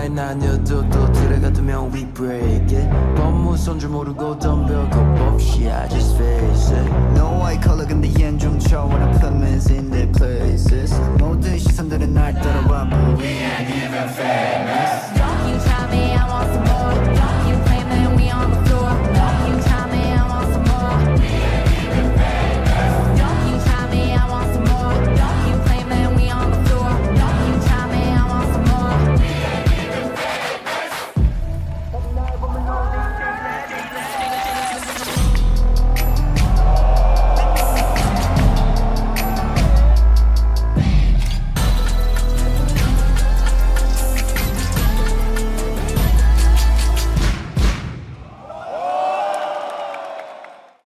나인 아니어도 또 들어가두면 we break it 법무선 줄 모르고 덤벼 겁없이 I just face it No eye color 근데 얜 좀쳐 When I put men's in their places 모든 시선들은 날 따라와 But we ain't even fair